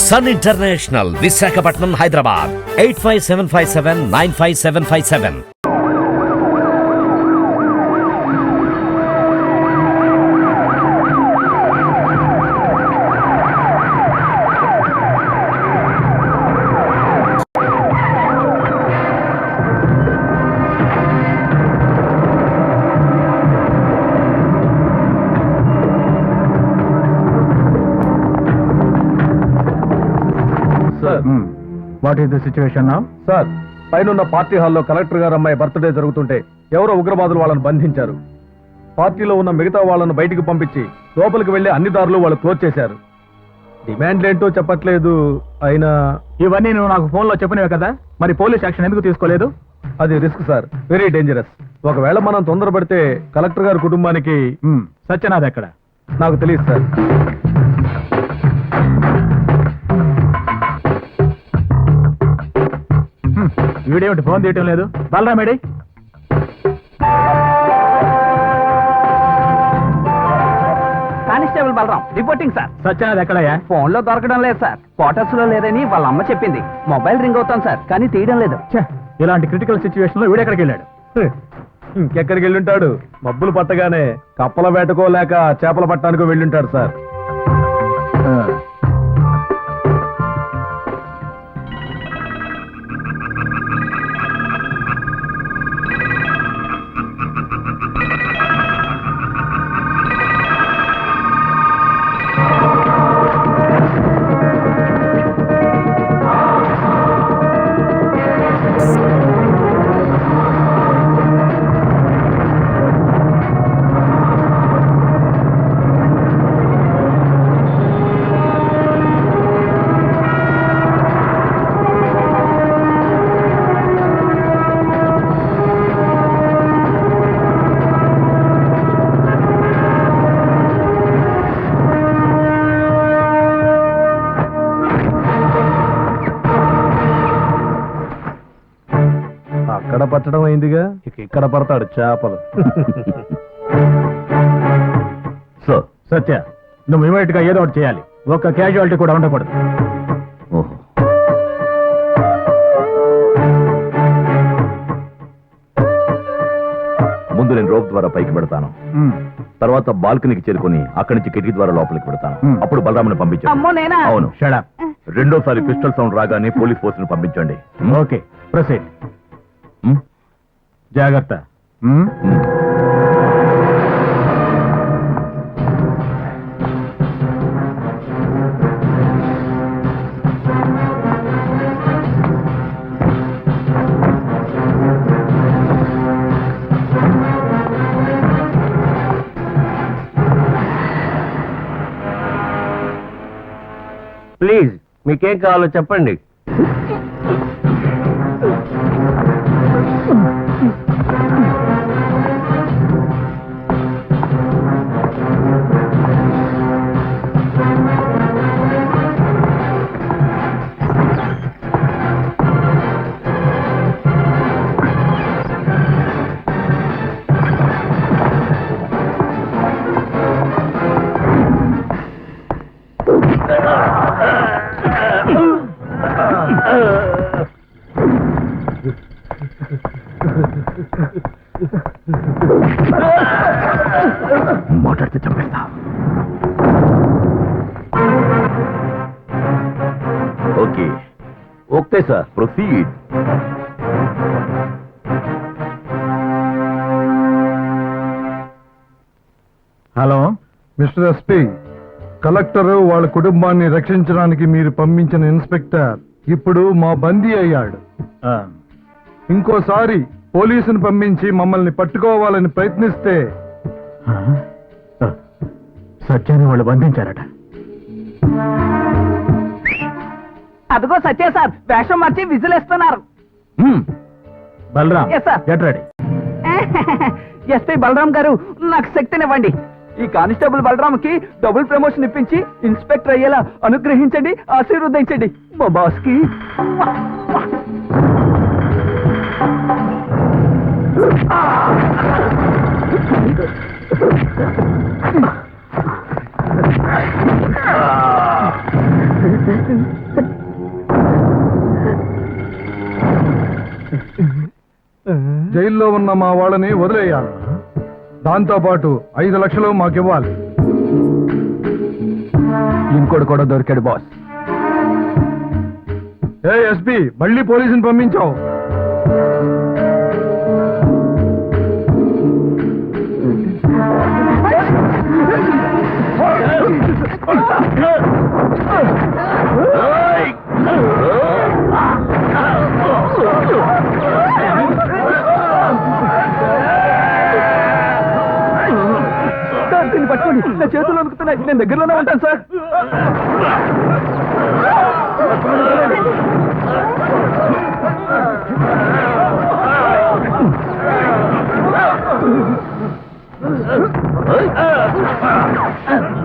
Sun international Visakhapatnam Hyderabad eight five seven five seven nine five seven five seven what is the situation now? Sir పైనున్న party హాల్లో collector గారు అమ్మాయి birthday జరుగుతుంటే ఎవరో ఉగ్రవాదులు వాళ్ళని బంధించారు. పార్టీలో ఉన్న మిగతా వాళ్ళను బయటికి పంపించి లోపలికి వెళ్ళి అన్ని దారులు వాళ్ళు క్లోజ్ చేశారు. డిమాండ్లు ఏంటో చెప్పట్లేదు అయినా ఇవన్నీ నువ్వు నాకు ఫోన్లో చెప్పినవే కదా? మరి పోలీస్ యాక్షన్ ఎందుకు తీసుకోలేదు? అది రిస్క్ సార్ వెరీ డేంజరస్. ఒకవేళ మనం తొందరపడితే కలెక్టర్ గారి కుటుంబానికి. సత్యనాథ్ ఎక్కడ? నాకు తెలియదు సార్. వీడేమిటి ఫోన్ తీయటం లేదు? బలరామేడి constable Balaram reporting sir. Satyanath ఎక్కడయ్యా? ఫోన్లో దొరకడం లేదు సార్. క్వార్టర్స్లో లేదని వాళ్ళ అమ్మ చెప్పింది. మొబైల్ రింగ్ అవుతాం సార్ కానీ తీయడం లేదు. ఛే, ఇలాంటి క్రిటికల్ సిచ్యువేషన్లో వీడెక్కడికి వెళ్ళాడు ఇంకెక్కడికి వెళ్ళుంటాడు? మబ్బులు పట్టగానే కప్పల వేటకో లేక చేపల పట్టడానికో వెళ్ళుంటాడు సార్. అయిందిగా ఇక ఇక్కడ పడతాడు చేపలు. సో సత్య నువ్వు ఇమీడియట్గా ఏదో ఒకటి చేయాలి. ఒక్క క్యాజువాలిటీ కూడా ఉండకూడదు. ముందు నేను రోప్ ద్వారా పైకి పెడతాను. తర్వాత బాల్కనీకి చేరుకొని అక్కడి నుంచి కిటికీ ద్వారా లోపలికి పెడతాను. Hmm. అప్పుడు బలరాముని పంపించాను అమ్మో నేనా? అవును. రెండోసారి పిస్టల్ సౌండ్ రాగానే పోలీస్ ఫోర్స్ను పంపించండి. Hmm? Okay proceed Hmm? జాగ్రత్త. ప్లీజ్ మీకేం కావాలో చెప్పండి. మాట్లాడితే చంపేస్తా. Okay. Okay sir. Proceed. Hello mister SP. Collector వాళ్ళ కుటుంబాన్ని రక్షించడానికి మీరు పంపించిన ఇన్స్పెక్టర్ ఇప్పుడు మా బందీ అయ్యాడు. ఆ, ఇంకోసారి పోలీసుని పంపించి మమ్మల్ని పట్టుకోవాలని ప్రయత్నిస్తే సత్యాన్ని వాళ్ళు బంధించారట. అదిగో సత్య సార్ వేషం మార్చి విజిలేస్తున్నారు. Balaram Yes, sir. Get ready. SP Balaram గారు నాకు శక్తినివ్వండి. ఈ కానిస్టేబుల్ బలరామ్కి డబుల్ ప్రమోషన్ ఇప్పించి ఇన్స్పెక్టర్ అయ్యేలా అనుగ్రహించండి ఆశీర్వదించండి. మా బాస్కి జైల్లో ఉన్న మా వాళ్ళని వదిలేయాలి. దాంతో పాటు ఐదు లక్షలు మాకివ్వాలి. ఇంకోటి కూడా దొరికాడు బాస్. ఏ ఎస్పీ మళ్ళీ పోలీసుని పంపించావు. దీన్ని పట్టుకోండి. నా చేతులు అనుకుతున్నాయి నేను దగ్గరలోనే ఉంటాను సార్. సార్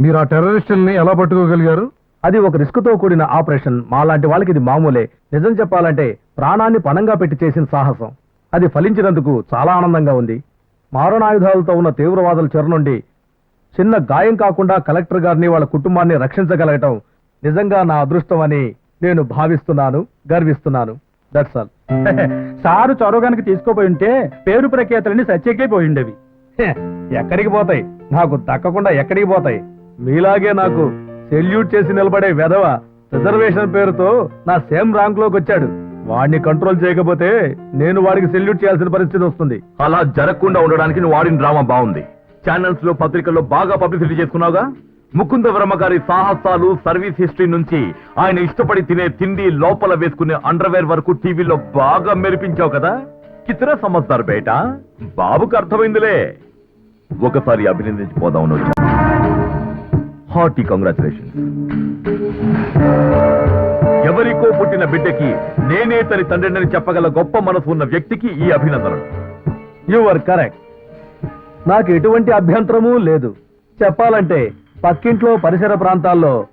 మీరు ఆ టెర్రరిస్టుల్ని ఎలా పట్టుకోగలిగారు? అది ఒక రిస్క్తో కూడిన ఆపరేషన్. మాలాంటి వాళ్ళకి ఇది మామూలే. నిజం చెప్పాలంటే ప్రాణాన్ని పణంగా పెట్టి చేసిన సాహసం. అది ఫలించినందుకు చాలా ఆనందంగా ఉంది. మారణాయుధాలతో ఉన్న తీవ్రవాదుల చెర నుండి చిన్న గాయం కాకుండా కలెక్టర్ గారిని వాళ్ళ కుటుంబాన్ని రక్షించగలగటం నిజంగా నా అదృష్టం అని నేను భావిస్తున్నాను గర్విస్తున్నాను. దట్స్ ఆల్ సారు చొరవగానికి తీసుకోపోయి ఉంటే పేరు ప్రఖ్యాతలన్నీ సత్యకైపోయి ఉండేవి. ఎక్కడికి పోతాయి? నాకు దక్కకుండా ఎక్కడికి పోతాయి? మీలాగే నాకు సెల్యూట్ చేసి నిలబడే వెధవ రిజర్వేషన్ పేరుతో నా సేమ్ ర్యాంక్లోకి వచ్చాడు. వాడిని కంట్రోల్ చేయకపోతే నేను వాడికి సెల్యూట్ చేయాల్సిన పరిస్థితి వస్తుంది. అలా జరగకుండా ఉండడానికి నువ్వు వాడిన డ్రామా బాగుంది. ఛానల్స్లో పత్రికల్లో బాగా పబ్లిసిటీ చేసుకున్నావుగా? ముకుంద వర్మ గారి సాహసాలు సర్వీస్ హిస్టరీ నుంచి ఆయన ఇష్టపడి తినే తిండి లోపల వేసుకునే అండర్వేర్ వరకు టీవీలో బాగా మెరిపించావు కదా? కితర సమజ్దార్ బేట? బాబుకు అర్థమైందిలే. ఒకసారి అభినందించిపోదాం వచ్చా హార్టీ కంగ్రాచులేషన్స్. ఎవరికో పుట్టిన బిడ్డకి నేనే తన తండ్రిని చెప్పగల గొప్ప మనసు ఉన్న వ్యక్తికి ఈ అభినందనలు. యు ఆర్ కరెక్ట్ నాకు ఎటువంటి అభ్యంతరమూ లేదు. చెప్పాలంటే పక్కింట్లో పరిసర ప్రాంతాల్లో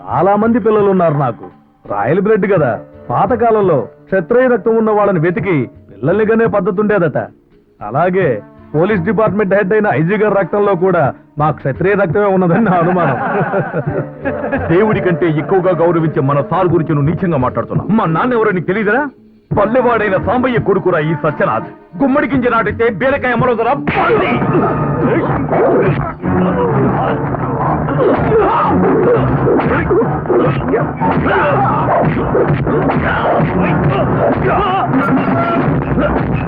చాలా మంది పిల్లలు ఉన్నారు నాకు. రాయల్ బ్లడ్ కదా. పాతకాలంలో క్షత్రియ రక్తం ఉన్న వాళ్ళని వెతికి పిల్లల్నిగానే పద్ధతి ఉండేదట అలాగే పోలీస్ డిపార్ట్మెంట్ హెడ్ అయిన ఐజీ గారి రక్తంలో కూడా మా క్షత్రియ రక్తమే ఉన్నదని నా అనుమానం. దేవుడి కంటే ఎక్కువగా గౌరవించే మన సార్ గురించి నువ్వు నీచంగా మాట్లాడుతున్నావు. మా నాన్న ఎవరో నీకు తెలియదురా పల్లెవాడైన సాంబయ్య కొడుకురా ఈ సత్యనాథ్. గుమ్మడి గింజ నాటితే బీరకాయ అమరోదరా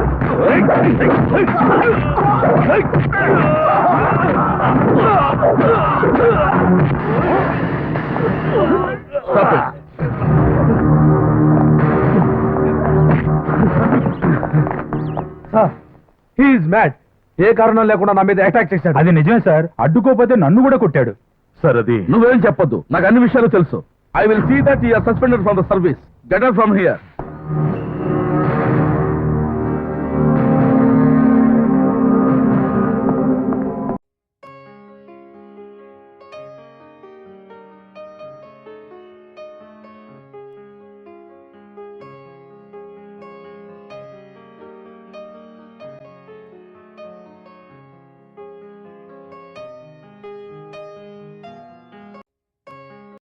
హీఈస్ మ్యాడ్ ఏ కారణం లేకుండా నా మీద అటాక్ చేశాడు. అది నిజమే సార్. అడ్డుకోపోతే నన్ను కూడా కొట్టాడు. సార్ అది నువ్వేం చెప్పొద్దు. నాకు అన్ని విషయాలు తెలుసు. I will see that you're suspended from the service get out from here